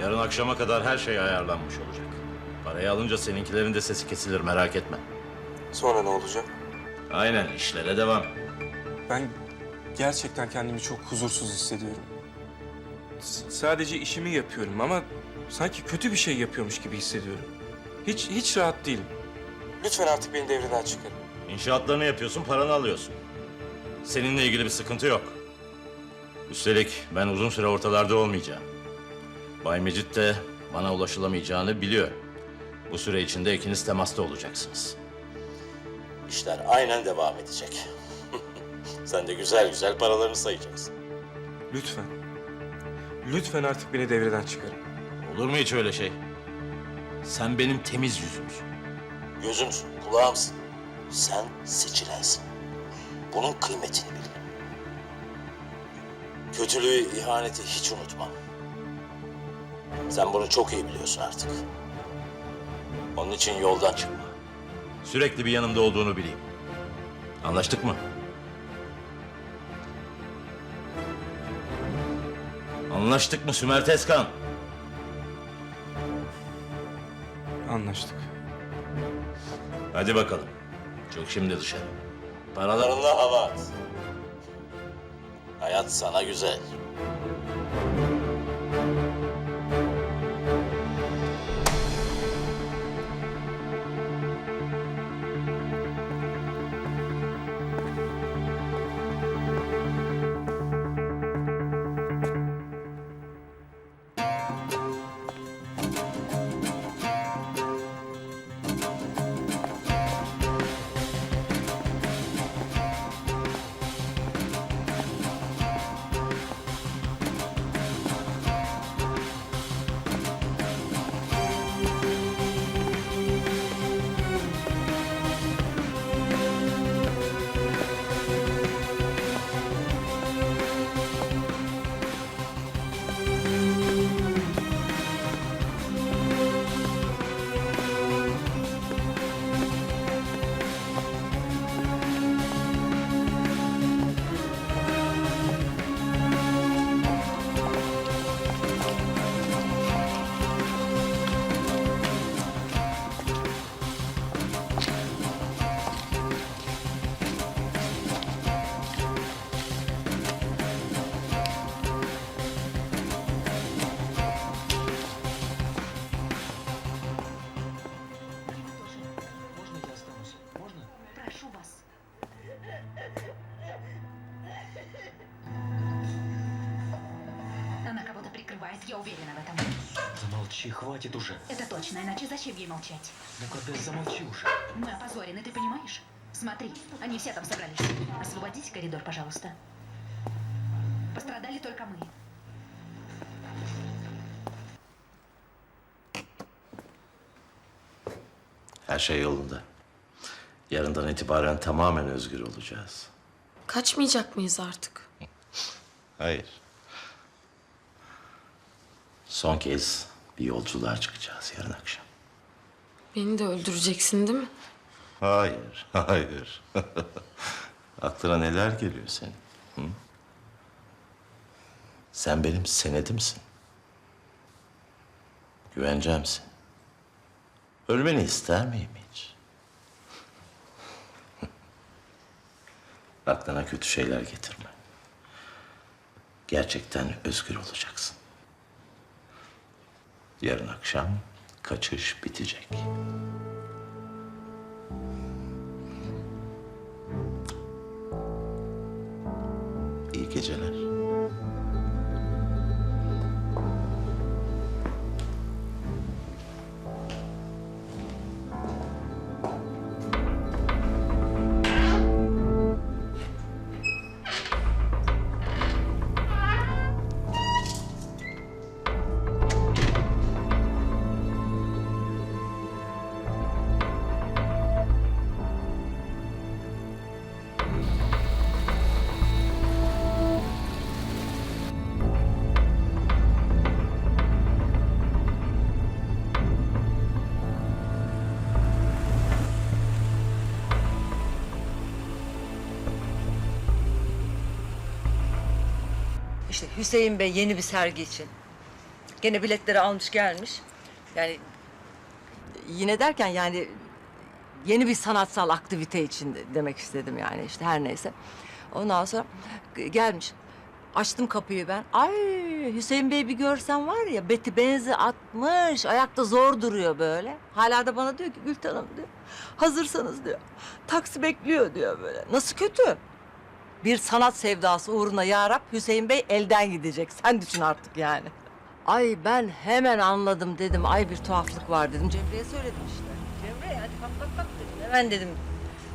Yarın akşama kadar her şey ayarlanmış olacak. Parayı alınca seninkilerin de sesi kesilir merak etme. Sonra ne olacak? Aynen işlere devam. Ben gerçekten kendimi çok huzursuz hissediyorum. S- sadece işimi yapıyorum ama sanki kötü bir şey yapıyormuş gibi hissediyorum. Hiç hiç rahat değilim. Lütfen artık beni devreden çıkarın. İnşaatlarını yapıyorsun, paranı alıyorsun. Seninle ilgili bir sıkıntı yok. Üstelik ben uzun süre ortalarda olmayacağım. Bay Mecit de bana ulaşılamayacağını biliyor. Bu süre içinde ikiniz temasta olacaksınız. İşler aynen devam edecek. Sen de güzel güzel paralarını sayacaksın. Lütfen. Lütfen artık beni devreden çıkarın. Olur mu hiç öyle şey? Sen benim temiz yüzümsün. Gözümsün, kulağımsın. Sen seçilensin. Bunun kıymetini bil. Kötülüğü, ihaneti hiç unutmam. Sen bunu çok iyi biliyorsun artık. Onun için yoldan çıkma. Sürekli bir yanımda olduğunu bileyim. Anlaştık mı? Anlaştık mı Sümer Tezkan? Anlaştık. Hadi bakalım. Çık şimdi dışarı. Paralarınla hava at. Hayat sana güzel. Прикрывает, я уверена в этом. Замолчи, хватит уже. Это точно, иначе зачем ей молчать? Ну когда замолчи уже. Мы опозорены, ты понимаешь? Смотри, они все там собрались. Освободите коридор, пожалуйста. Пострадали только мы. Her şey yolunda. Yarından itibaren tamamen özgür olacağız. Kaçmayacak mıyız artık? Hayır. Son kez bir yolculuğa çıkacağız yarın akşam. Beni de öldüreceksin değil mi? Hayır, hayır. Aklına neler geliyor senin? Hı? Sen benim senedimsin. Güvencemsin. Ölmeni ister miyim hiç? Aklına kötü şeyler getirme. Gerçekten özgür olacaksın. Yarın akşam kaçış bitecek. İyi geceler. Hüseyin Bey yeni bir sergi için. Gene biletleri almış gelmiş. Yani yine derken yani yeni bir sanatsal aktivite için de- demek istedim yani işte her neyse. Ondan sonra gelmiş. Açtım kapıyı ben. Ay Hüseyin Bey bir görsen var ya beti benzi atmış. Ayakta zor duruyor böyle. Hala da bana diyor ki Gülten Hanım diyor. Hazırsanız diyor. Taksi bekliyor diyor böyle. Nasıl kötü? Bir sanat sevdası uğruna yarab Hüseyin Bey elden gidecek. Sen düşün artık yani. Ay ben hemen anladım dedim. Ay bir tuhaflık var dedim. Cemre'ye söyledim işte. Cemre hadi kalk kalk kalk dedim. Hemen dedim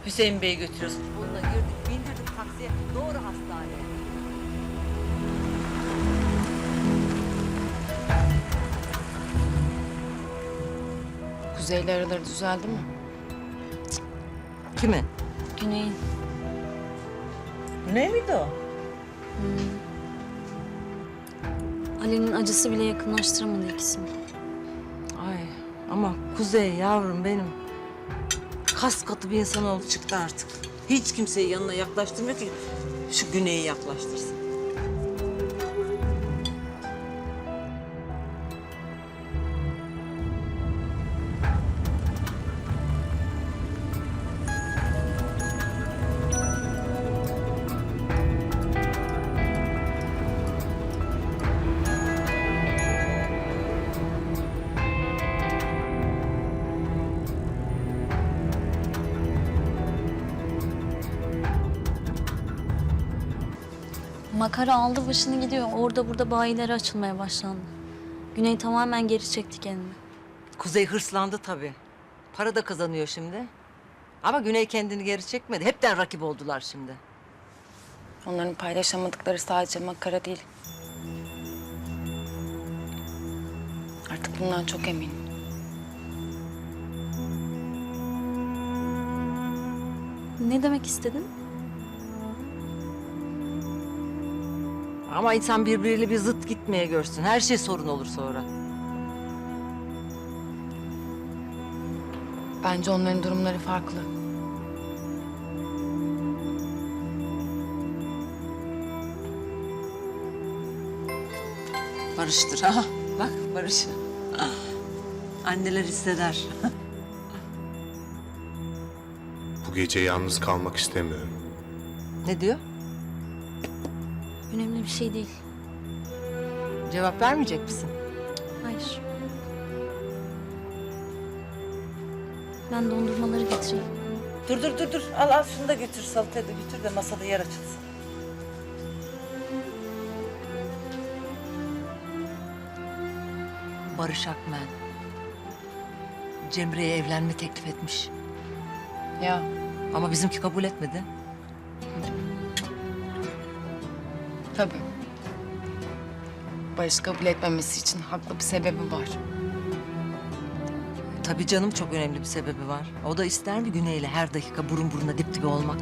Hüseyin Bey'i götürüyorsun. Bununla girdik bindirdik taksiye doğru hastaneye. Kuzey'le araları düzeldi mi? Kimin? Güney'in. Güney miydi o? Ali'nin acısı bile yakınlaştıramadı ikisini. Ay ama Kuzey yavrum benim. Kas katı bir insan oldu çıktı artık. Hiç kimseyi yanına yaklaştırmıyor ki şu Güney'i yaklaştırsın. Makara aldı başını gidiyor. Orada burada bayileri açılmaya başlandı. Güney tamamen geri çekti kendini. Kuzey hırslandı tabii. Para da kazanıyor şimdi. Ama Güney kendini geri çekmedi. Hepten rakip oldular şimdi. Onların paylaşamadıkları sadece makara değil. Artık bundan çok eminim. Ne demek istedin? Ama insan birbiriyle bir zıt gitmeye görsün. Her şey sorun olur sonra. Bence onların durumları farklı. Barıştır ha. Bak Barış. Anneler hisseder. Bu gece yalnız kalmak istemiyorum. ne diyor? Önemli bir şey değil. Cevap vermeyecek misin? Hayır. Ben dondurmaları getireyim. Dur dur dur dur. Al al şunu da götür salatayı da götür de masada yer açılsın. Barış Akmen. Cemre'ye evlenme teklif etmiş. Ya Ama bizimki kabul etmedi. Tabii. Barış kabul etmemesi için haklı bir sebebi var. Tabii canım çok önemli bir sebebi var. O da ister mi Güney'le her dakika burun buruna dip dibe olmak?